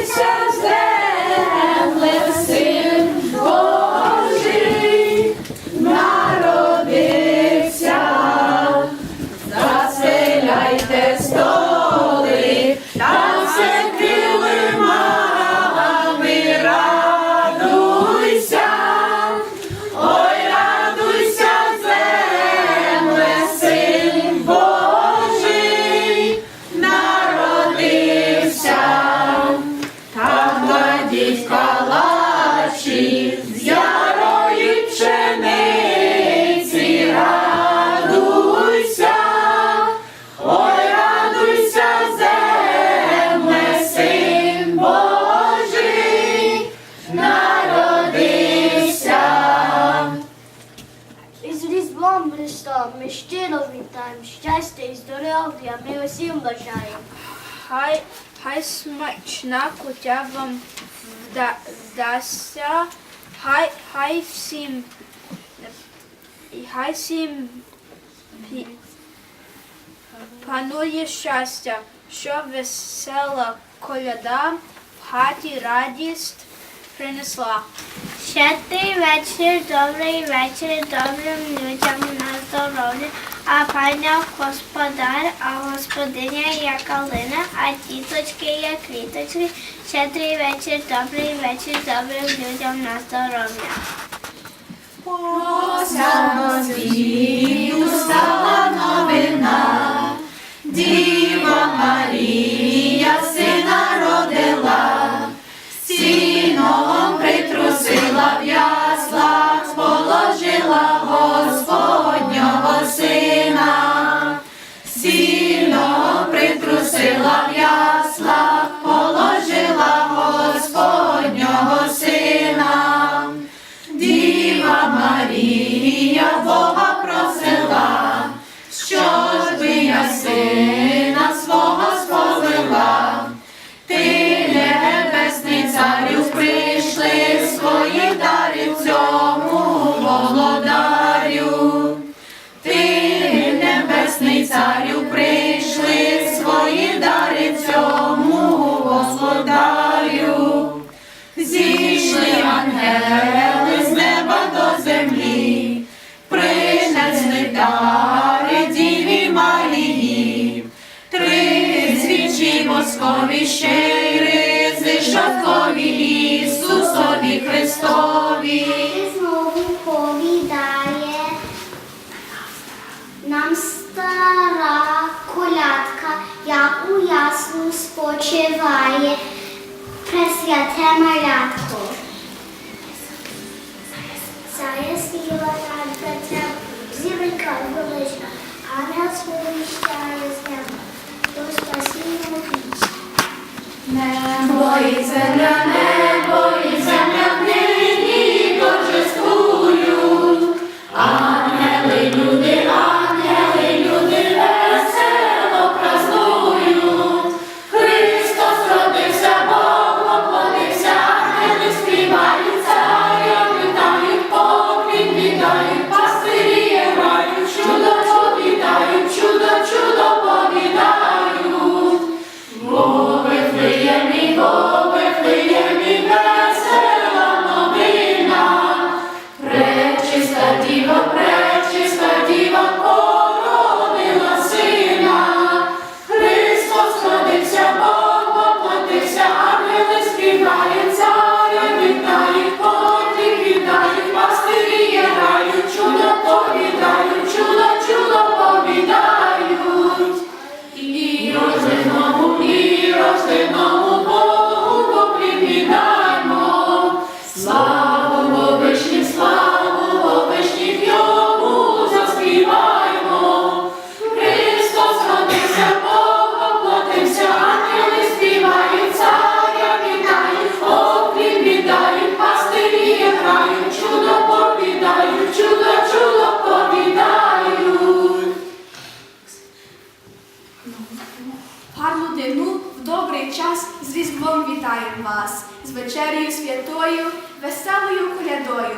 Народився земле вітаємо, щастя і здоров'я ми усім бажаємо. Хай, хай смачна кутя вам вда, вдасться, хай, хай всім, хай всім пі- панує щастя, що весела коляда в хаті радість принесла. Щедрий вечір, добрий вечір, добрим людям а паня господар, а господиня як калина, а тіточки як квіточки. Щедрий вечір, добрий вечір, добрим людям на здоров'я. Still love you. Й ризи шаткові Ісусові Христові. Знову повідає нам стара колядка, як у ясну спочиває пресвяте малятко. Заясніла над Петрем, зіронька велична, ангел сповіщає з неба, до спасіння. Небо і земля, небо і земля час з Різдвом вітаємо вас, з вечерею святою, веселою колядою.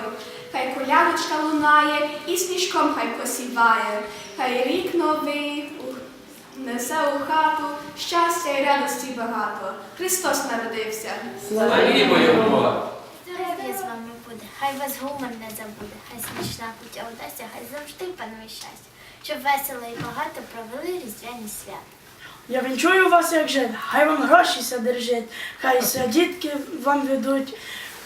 Хай колядочка лунає і сніжком хай посіває, хай рік новий несе у хату щастя і радості багато. Христос народився. Славімо Його! Здоров'я з вами буде, хай вас гумор не забуде, хай смішна путя удасться, хай завжди панує щастя, щоб весело і багато провели різдвяні свята. Я вінчую вас, як жит, хай вам гроші содержить, хай ся дітки вам ведуть,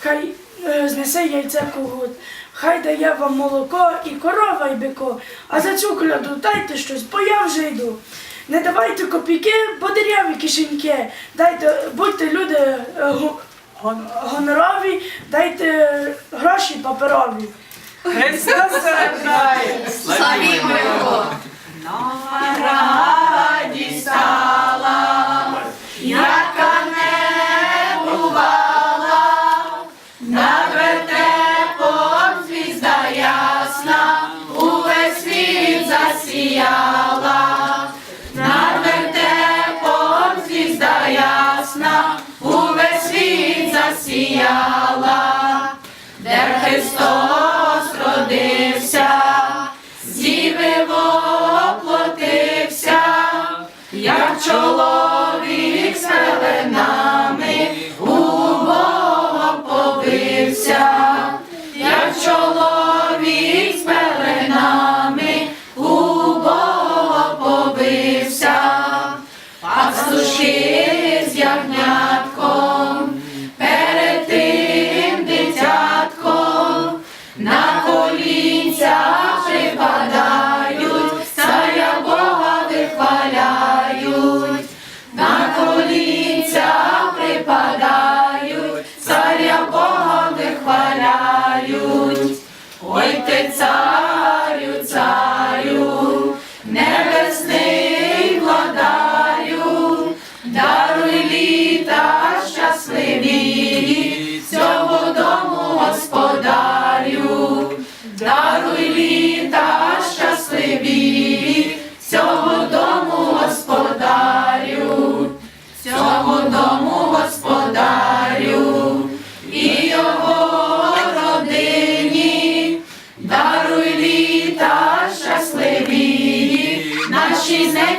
хай е, знесе яйце кугут, хай дає вам молоко і корова, і бико, а за цю коляду дайте щось, бо я вже йду. Не давайте копійки, бо дереві кишеньки, дайте, будьте люди е, гу- гон- гонорові, дайте гроші паперові. Христос рождає! Славімо Його! Нашій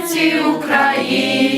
Ненці Україні,